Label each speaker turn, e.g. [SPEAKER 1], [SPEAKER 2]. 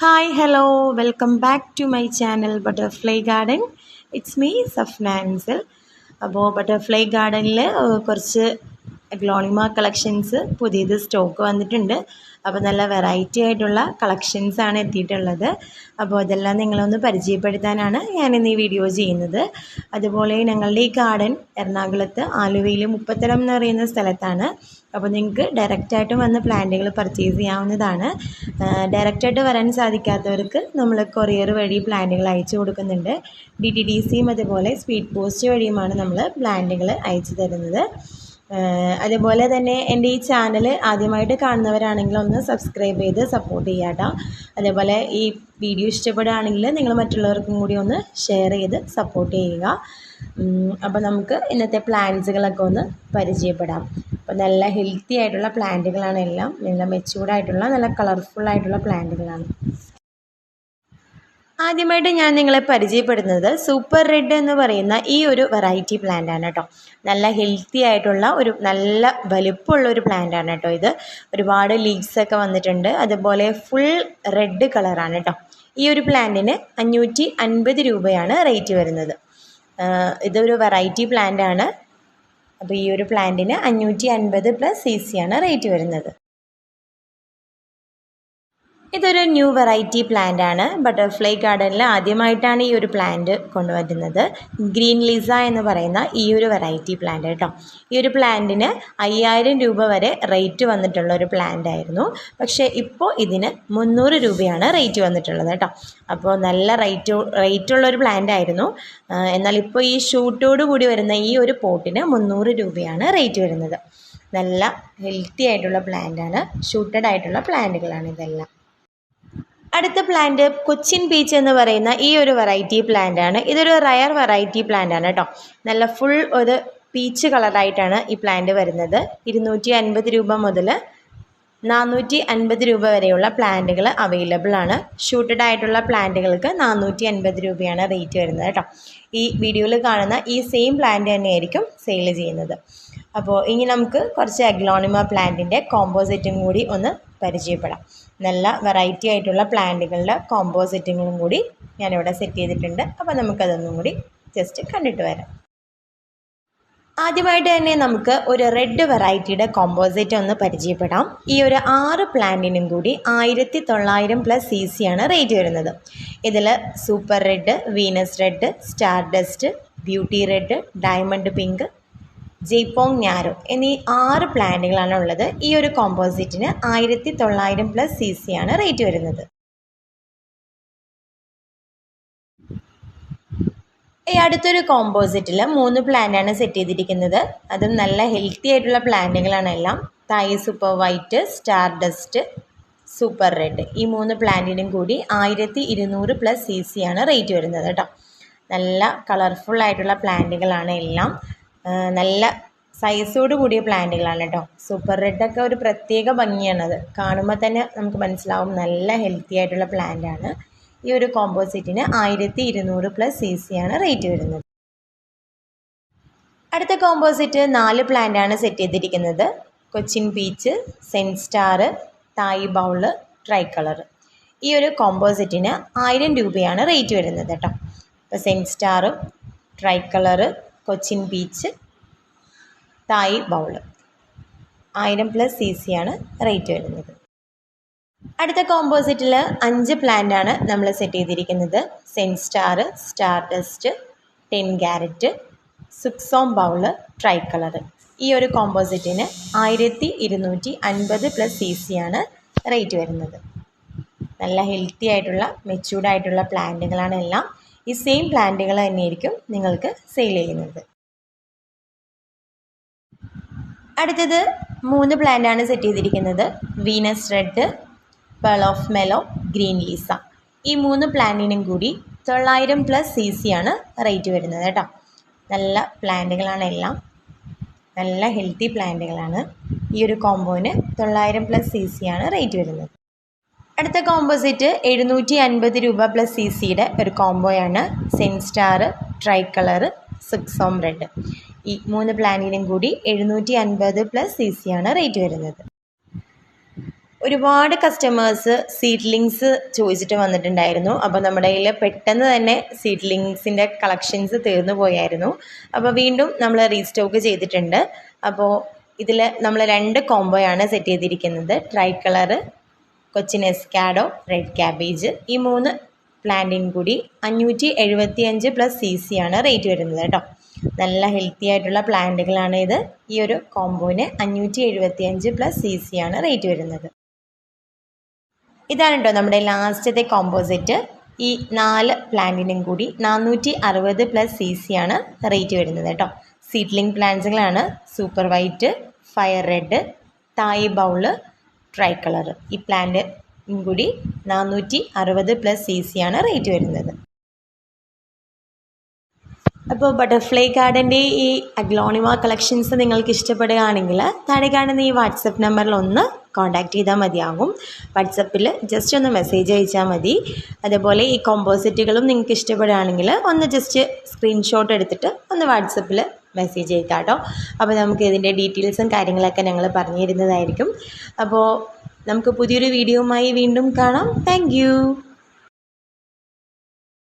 [SPEAKER 1] Hi hello welcome back to my channel butterfly garden it's me സഫ്നാൻസിൽ അപ്പോൾ butterfly ഗാർഡനിൽ കുറച്ച് ഗ്ലോണിമ collections പുതിയത് stock വന്നിട്ടുണ്ട്. അപ്പോൾ നല്ല വെറൈറ്റി ആയിട്ടുള്ള കളക്ഷൻസ് ആണ് എത്തിയിട്ടുള്ളത്. അപ്പോൾ അതെല്ലാം നിങ്ങളൊന്ന് പരിചയപ്പെടുത്താനാണ് ഞാനിന്ന് ഈ വീഡിയോ ചെയ്യുന്നത്. അതുപോലെ ഞങ്ങളുടെ ഈ ഗാർഡൻ എറണാകുളത്ത് ആലുവയിൽ മുപ്പത്തരം എന്ന് പറയുന്ന സ്ഥലത്താണ്. അപ്പോൾ നിങ്ങൾക്ക് ഡയറക്റ്റായിട്ട് വന്ന് പ്ലാന്റുകൾ പർച്ചേസ് ചെയ്യാവുന്നതാണ്. ഡയറക്റ്റായിട്ട് വരാൻ സാധിക്കാത്തവർക്ക് നമ്മൾ കൊറിയർ വഴി പ്ലാന്റുകൾ അയച്ചു കൊടുക്കുന്നുണ്ട്. ഡി ഡി സിയും അതുപോലെ സ്പീഡ് പോസ്റ്റ് വഴിയുമാണ് നമ്മൾ പ്ലാന്റുകൾ അയച്ചു തരുന്നത്. അതുപോലെ തന്നെ എന്റെ ഈ ചാനൽ ആദ്യമായിട്ട് കാണുന്നവരാണെങ്കിൽ ഒന്ന് സബ്സ്ക്രൈബ് ചെയ്ത് സപ്പോർട്ട് ചെയ്യാട്ടോ അതേപോലെ ഈ വീഡിയോ ഇഷ്ടപ്പെടുകയാണെങ്കിൽ നിങ്ങൾ മറ്റുള്ളവർക്കും കൂടി ഒന്ന് ഷെയർ ചെയ്ത് സപ്പോർട്ട് ചെയ്യുക. അപ്പോൾ നമുക്ക് ഇന്നത്തെ പ്ലാന്റ്സുകളൊക്കെ ഒന്ന് പരിചയപ്പെടാം. അപ്പോൾ നല്ല ഹെൽത്തി ആയിട്ടുള്ള പ്ലാന്റുകളാണ് എല്ലാം. നല്ല മെച്ചൂർഡായിട്ടുള്ള നല്ല കളർഫുൾ ആയിട്ടുള്ള പ്ലാന്റുകളാണ് ആദ്യമായിട്ട് ഞാൻ നിങ്ങളെ പരിചയപ്പെടുന്നത് സൂപ്പർ റെഡ് എന്ന് പറയുന്ന ഈ ഒരു വെറൈറ്റി പ്ലാന്റ് ആണ് കേട്ടോ. നല്ല ഹെൽത്തി ആയിട്ടുള്ള ഒരു നല്ല വലുപ്പമുള്ള ഒരു പ്ലാന്റ് ആണ് കേട്ടോ ഇത്. ഒരുപാട് ലീവ്സ് ഒക്കെ വന്നിട്ടുണ്ട്. അതുപോലെ ഫുൾ റെഡ് കളറാണ് കേട്ടോ. ഈ ഒരു പ്ലാന്റിന് അഞ്ഞൂറ്റി അൻപത് രൂപയാണ് റേറ്റ് വരുന്നത്. ഇതൊരു വെറൈറ്റി പ്ലാന്റ് ആണ്. അപ്പോൾ ഈ ഒരു പ്ലാന്റിന് അഞ്ഞൂറ്റി അൻപത് പ്ലസ് സി സി ആണ് റേറ്റ് വരുന്നത്. ഇതൊരു ന്യൂ വെറൈറ്റി പ്ലാന്റ് ആണ്. ബട്ടർഫ്ലൈ ഗാർഡനിൽ ആദ്യമായിട്ടാണ് ഈ ഒരു പ്ലാന്റ് കൊണ്ടുവരുന്നത്. ഗ്രീൻ ലിസ എന്ന് പറയുന്ന ഈ ഒരു വെറൈറ്റി പ്ലാന്റ് കേട്ടോ. ഈ ഒരു പ്ലാന്റിന് അയ്യായിരം രൂപ വരെ റേറ്റ് വന്നിട്ടുള്ള ഒരു പ്ലാന്റ് ആയിരുന്നു. പക്ഷേ ഇപ്പോൾ ഇതിന് മുന്നൂറ് രൂപയാണ് റേറ്റ് വന്നിട്ടുള്ളത് കേട്ടോ. അപ്പോൾ നല്ല റേറ്റ് റേറ്റ് ഒരു പ്ലാന്റ് ആയിരുന്നു. എന്നാൽ ഇപ്പോൾ ഈ ഷൂട്ടോട് കൂടി വരുന്ന ഈ ഒരു പോട്ടിന് മുന്നൂറ് രൂപയാണ് റേറ്റ് വരുന്നത്. നല്ല ഹെൽത്തി ആയിട്ടുള്ള പ്ലാന്റ് ആണ്. ഷൂട്ടഡ് ആയിട്ടുള്ള പ്ലാന്റുകളാണ് ഇതെല്ലാം. അടുത്ത പ്ലാന്റ് കൊച്ചിൻ പീച്ച് എന്ന് പറയുന്ന ഈ ഒരു വെറൈറ്റി പ്ലാന്റ് ആണ്. ഇതൊരു റയർ വെറൈറ്റി പ്ലാന്റ് ആണ് കേട്ടോ നല്ല ഫുൾ ഒരു പീച്ച് കളറായിട്ടാണ് ഈ പ്ലാന്റ് വരുന്നത്. ഇരുന്നൂറ്റി അൻപത് രൂപ മുതൽ നാനൂറ്റി അൻപത് രൂപ വരെയുള്ള പ്ലാന്റുകൾ അവൈലബിൾ ആണ്. ഷൂട്ടഡ് ആയിട്ടുള്ള പ്ലാന്റുകൾക്ക് നാനൂറ്റി അൻപത് രൂപയാണ് റേറ്റ് വരുന്നത് കേട്ടോ ഈ വീഡിയോയിൽ കാണുന്ന ഈ സെയിം പ്ലാന്റ് തന്നെയായിരിക്കും സെയിൽ ചെയ്യുന്നത്. അപ്പോൾ ഇനി നമുക്ക് കുറച്ച് അഗ്ലോണിമ പ്ലാന്റിന്റെ കോമ്പോസിറ്റും കൂടി ഒന്ന് പരിചയപ്പെടാം. നല്ല വെറൈറ്റി ആയിട്ടുള്ള പ്ലാന്റുകളുടെ കോമ്പോസിറ്റുകളും കൂടി ഞാനിവിടെ സെറ്റ് ചെയ്തിട്ടുണ്ട്. അപ്പോൾ നമുക്കതൊന്നും കൂടി ജസ്റ്റ് കണ്ടിട്ട് വരാം. ആദ്യമായിട്ട് തന്നെ നമുക്ക് ഒരു റെഡ് വെറൈറ്റിയുടെ കോമ്പോസിറ്റ് ഒന്ന് പരിചയപ്പെടാം. ഈ ഒരു ആറ് പ്ലാന്റിനും കൂടി ആയിരത്തി തൊള്ളായിരം പ്ലസ് സി സി ആണ് റേറ്റ് വരുന്നത്. ഇതിൽ super red venus red star dust beauty red diamond pink ജയ്പോങ് ഞാരോ എന്നീ ആറ് പ്ലാന്റുകളാണ് ഉള്ളത്. ഈ ഒരു കോമ്പോസിറ്റിന് ആയിരത്തി തൊള്ളായിരം പ്ലസ് സി സി ആണ് റേറ്റ് വരുന്നത്. ഈ അടുത്തൊരു കോമ്പോസിറ്റിൽ മൂന്ന് പ്ലാന്റാണ് സെറ്റ് ചെയ്തിരിക്കുന്നത്. അതും നല്ല ഹെൽത്തി ആയിട്ടുള്ള പ്ലാന്റുകളാണ് എല്ലാം. Thai super white star dust super red ഈ മൂന്ന് പ്ലാന്റിനും കൂടി ആയിരത്തി ഇരുന്നൂറ് പ്ലസ് സി സി ആണ് റേറ്റ് വരുന്നത് കേട്ടോ. നല്ല കളർഫുൾ ആയിട്ടുള്ള പ്ലാന്റുകളാണ് എല്ലാം. നല്ല സൈസോട് കൂടിയ പ്ലാന്റുകളാണ് കേട്ടോ സൂപ്പർ റെഡൊക്കെ ഒരു പ്രത്യേക ഭംഗിയാണത് കാണുമ്പോൾ തന്നെ നമുക്ക് മനസ്സിലാവും നല്ല ഹെൽത്തി ആയിട്ടുള്ള പ്ലാന്റാണ് ഈ ഒരു കോമ്പോസിറ്റിന് ആയിരത്തി ഇരുന്നൂറ് പ്ലസ് സി ആണ് റേറ്റ് വരുന്നത്. അടുത്ത കോമ്പോസിറ്റ് നാല് പ്ലാന്റാണ് സെറ്റ് ചെയ്തിരിക്കുന്നത്. കൊച്ചിൻ ബീച്ച് സെന്റ് സെൻസ്റ്റാർ തായ് ബൗൾ ട്രൈ കളർ ഈ ഒരു കോമ്പോസിറ്റിന് ആയിരം രൂപയാണ് റേറ്റ് വരുന്നത് കേട്ടോ ഇപ്പോൾ സ്റ്റാറും tri colour Cochin beach Thai bowl. ആയിരം പ്ലസ് സി സി ആണ് റേറ്റ് വരുന്നത്. അടുത്ത കോമ്പോസിറ്റിൽ അഞ്ച് ആണ് നമ്മൾ സെറ്റ് ചെയ്തിരിക്കുന്നത്. Zen star star dust ten carat സുക്സോം bowl try colour ഈ ഒരു കോമ്പോസിറ്റിന് ആയിരത്തി ഇരുന്നൂറ്റി അൻപത് പ്ലസ് സി സി ആണ് റേറ്റ് വരുന്നത്. നല്ല ഹെൽത്തി ആയിട്ടുള്ള മെച്യൂർഡ് ആയിട്ടുള്ള പ്ലാന്റുകളാണ് എല്ലാം ഈ സെയിം പ്ലാന്റുകൾ തന്നെയായിരിക്കും നിങ്ങൾക്ക് സെയിൽ ചെയ്യുന്നത്. അടുത്തത് മൂന്ന് പ്ലാന്റാണ് സെറ്റ് ചെയ്തിരിക്കുന്നത്. Venus red pearl of mellow green Lisa ഈ മൂന്ന് പ്ലാന്റിനും കൂടി തൊള്ളായിരം പ്ലസ് സി സി ആണ് റേറ്റ് വരുന്നത് കേട്ടോ. നല്ല പ്ലാന്റുകളാണ് എല്ലാം. നല്ല ഹെൽത്തി പ്ലാന്റുകളാണ് ഈ ഒരു കോമ്പോന് തൊള്ളായിരം പ്ലസ് സി സി ആണ് റേറ്റ് വരുന്നത്. അടുത്ത കോമ്പോസിറ്റ് എഴുന്നൂറ്റി അൻപത് രൂപ പ്ലസ് സി സിയുടെ ഒരു കോംബോയാണ് സെൻ സ്റ്റാർ ട്രൈ കളർ സിക്സോം റെഡ് ഈ മൂന്ന് പ്ലാനിനും കൂടി എഴുന്നൂറ്റി അൻപത് പ്ലസ് സി സി ആണ് റേറ്റ് വരുന്നത്. ഒരുപാട് കസ്റ്റമേഴ്സ് സീഡ്ലിങ്സ് ചോദിച്ചിട്ട് വന്നിട്ടുണ്ടായിരുന്നു. അപ്പോൾ നമ്മുടെ കയ്യിൽ പെട്ടെന്ന് തന്നെ സീഡ്ലിങ്സിന്റെ കളക്ഷൻസ് തീർന്നു പോയായിരുന്നു. അപ്പോൾ വീണ്ടും നമ്മൾ റീസ്റ്റോക്ക് ചെയ്തിട്ടുണ്ട്. അപ്പോൾ ഇതിൽ നമ്മൾ രണ്ട് കോംബോയാണ് സെറ്റ് ചെയ്തിരിക്കുന്നത്. ട്രൈ കളറ് കൊച്ചിൻ എസ്കാഡോ റെഡ് ക്യാബേജ് ഈ മൂന്ന് പ്ലാന്റിങ് കൂടി അഞ്ഞൂറ്റി എഴുപത്തി അഞ്ച് പ്ലസ് സി സി ആണ് റേറ്റ് വരുന്നത് കേട്ടോ. നല്ല ഹെൽത്തി ആയിട്ടുള്ള പ്ലാന്റുകളാണ് ഇത്. ഈ ഒരു കോംബോന് അഞ്ഞൂറ്റി എഴുപത്തി അഞ്ച് പ്ലസ് സി സി ആണ് റേറ്റ് വരുന്നത്. ഇതാണ് കേട്ടോ നമ്മുടെ ലാസ്റ്റത്തെ കോമ്പോസിറ്റ് ഈ നാല് പ്ലാന്റിനും കൂടി നാനൂറ്റി അറുപത് പ്ലസ് സി സി ആണ് റേറ്റ് വരുന്നത് കേട്ടോ. Seedling പ്ലാന്റ്സുകളാണ് super white fire red Thai bowl tri colour ഈ പ്ലാന്റ് കൂടി നാനൂറ്റി അറുപത് പ്ലസ് സി സി ആണ് റേറ്റ് വരുന്നത്. അപ്പോൾ ബട്ടർഫ്ലൈ ഗാർഡന്റെ ഈ അഗ്ലോണിമ കളക്ഷൻസ് നിങ്ങൾക്ക് ഇഷ്ടപ്പെടുകയാണെങ്കിൽ താഴെ കാണുന്ന ഈ വാട്സപ്പ് നമ്പറിൽ ഒന്ന് കോൺടാക്റ്റ് ചെയ്താൽ മതിയാകും. വാട്സപ്പിൽ ജസ്റ്റ് ഒന്ന് മെസ്സേജ് അയച്ചാൽ മതി. അതേപോലെ ഈ കോമ്പോസിറ്റുകളും നിങ്ങൾക്ക് ഇഷ്ടപ്പെടുകയാണെങ്കിൽ ഒന്ന് ജസ്റ്റ് സ്ക്രീൻഷോട്ട് എടുത്തിട്ട് ഒന്ന് വാട്സപ്പിൽ മെസ്സേജ് ചെയ്താൽ കേട്ടോ അപ്പോൾ നമുക്ക് ഇതിന്റെ ഡീറ്റെയിൽസും കാര്യങ്ങളൊക്കെ ഞങ്ങൾ പറഞ്ഞു തരുന്നതായിരിക്കും അപ്പോൾ നമുക്ക് പുതിയൊരു വീഡിയോയുമായി വീണ്ടും കാണാം. താങ്ക്